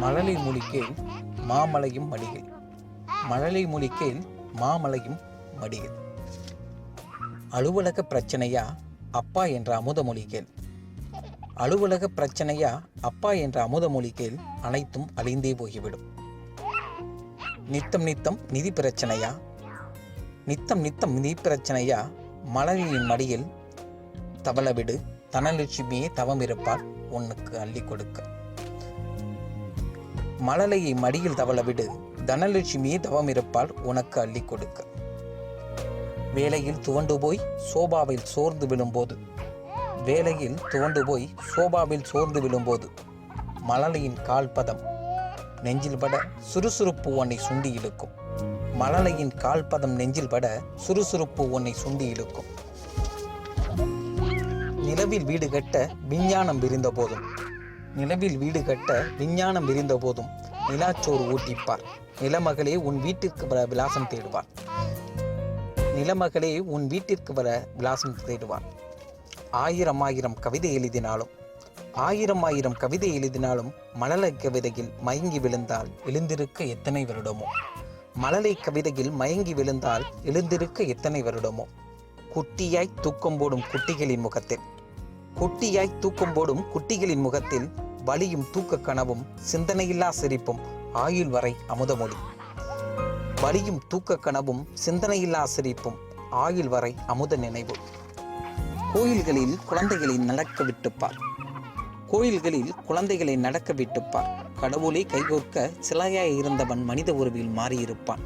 மழலை மொழிக்கேள் மாமலையும் மடிகள் மழலை மொழிக்கேள் மாமலையும் மடிகள் அலுவலக பிரச்சனையா அப்பா என்ற அமுதமொழி கேள் அலுவலக பிரச்சனையா அப்பா என்ற அமுதமொழி அனைத்தும் அழிந்தே போய்விடும். நித்தம் நித்தம் நிதி பிரச்சனையா? நித்தம் நித்தம் நிதி பிரச்சனையா மலரின் மடியில் தவளவிடு தனலட்சுமியே தவம் இருப்பார் உன்னுக்கு அள்ளி கொடுக்க. மழலையை மடியில் தவளவிடு தனலட்சுமியே தவம் இருப்பாள் உனக்கு அள்ளி கொடுக்க. வேலையில் துவண்டு போய் சோபாவில் சோர்ந்து விழும்போது. வேலையில் துவண்டு போய் சோபாவில் சோர்ந்து விழும்போது. மழலையின் கால் பதம் நெஞ்சில் பட சுறுசுறுப்பு உன்னை சுண்டி இழுக்கும். மழலையின் கால்பதம் நெஞ்சில் பட சுறுசுறுப்பு உன்னை சுண்டி இழுக்கும். நிலவில் வீடு கட்ட விஞ்ஞானம் விரிந்த போதும். நிலவில் வீடு கட்ட விஞ்ஞானம் விரிந்த போதும். நிலாச்சோறு ஊட்டிப்பார். நிலமகளே உன் வீட்டிற்கு வர விலாசம் தேடுவார். நிலமகளே உன் வீட்டிற்கு வர விலாசம் தேடுவார். ஆயிரம் ஆயிரம் கவிதை எழுதினாலும் ஆயிரம் ஆயிரம் கவிதை எழுதினாலும் மலலை கவிதையில் மயங்கி விழுந்தால் எழுந்திருக்க எத்தனை வருடமோ? மழலை கவிதையில் மயங்கி விழுந்தால் எழுந்திருக்க எத்தனை வருடமோ? குட்டியாய் தூக்கம் போடும் குட்டிகளின் முகத்தில். குட்டியாய் தூக்கம் போடும் குட்டிகளின் முகத்தில் வலியும் தூக்க கனவும் சிந்தனையில்லா சிரிப்பும் ஆயுள் வரை அமுதமொழி வலியும் தூக்க கனவும் சிந்தனையில்லா சிரிப்பும் ஆயுள் வரை அமுத நினைவு. கோயில்களில் குழந்தைகளை நடக்க விட்டுப்பார். கோயில்களில் குழந்தைகளை நடக்க விட்டுப்பார். கடவுளை கைகோர்க்க சிலையாய் இருந்தவன் மனித உருவில் மாறியிருப்பான்.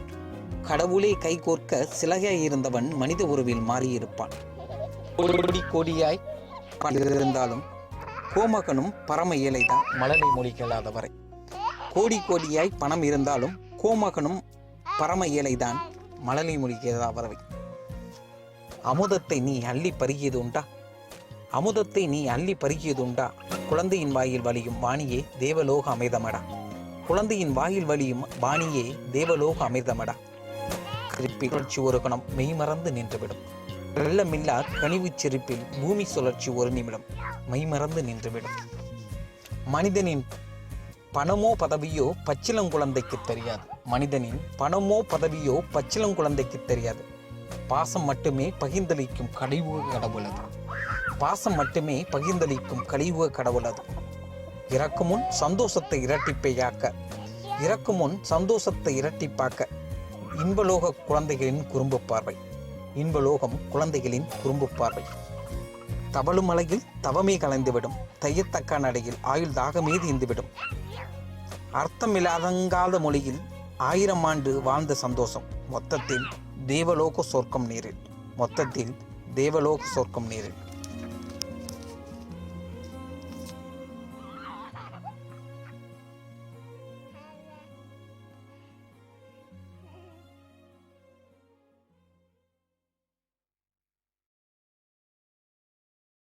கடவுளே கைகோர்க்க சிலையாய் இருந்தவன் மனித உருவில் மாறியிருப்பான். கோடி கோடியாய் இருந்தாலும் கோமகனும் பரம ஏழைதான் மழலை மொழிகளாதவரை. கோடி கோடியாய் பணம் இருந்தாலும் கோமகனும் பரம ஏழைதான் மழலை மொழி கேளாதவரை அமுதத்தை நீ அள்ளி பருகியது உண்டா? அமுதத்தை நீ அள்ளி பருகியதுண்டா. குழந்தையின் வாயில் வலியும் வாணியே தேவலோக அமிர்தமடா. குழந்தையின் வாயில் வலியும் வாணியே தேவலோக அமிர்தமடா. சிரிப்பில் சுழற்சி ஒரு கணம் மெய்மறந்து நின்றுவிடும். வெள்ளமில்லா கனிவுச் சிரிப்பில் பூமி சுழற்சி ஒரு நிமிடம் மெய்மறந்து நின்றுவிடும். மனிதனின் பணமோ பதவியோ பச்சிளங்குழந்தைக்கு தெரியாது. மனிதனின் பணமோ பதவியோ பச்சிலங்குழந்தைக்கு தெரியாது. பாசம் மட்டுமே பகிர்ந்தளிக்கும் கடைவு கடவுள் பாசம் மட்டுமே பகிர்ந்தளிக்கும் கழிவு கடவுள் அது. இறக்கும் முன் சந்தோஷத்தை இரட்டிப்பையாக்க இறக்கும் முன் சந்தோஷத்தை இரட்டிப்பாக்க. இன்பலோக குழந்தைகளின் குறும்பு பார்வை. இன்பலோகம் குழந்தைகளின் குறும்பு பார்வை. தவழும் மலையில் தவமே கலைந்துவிடும். தையத்தக்க நடையில் ஆயுள் தாகமே தீர்ந்துவிடும் அர்த்தமில்லாதங்காத மொழியில் ஆயிரம் ஆண்டு வாழ்ந்த சந்தோஷம். மொத்தத்தில் தேவலோக சொர்க்கம் நீரில். மொத்தத்தில் தேவலோக சொர்க்கம் நீரில்.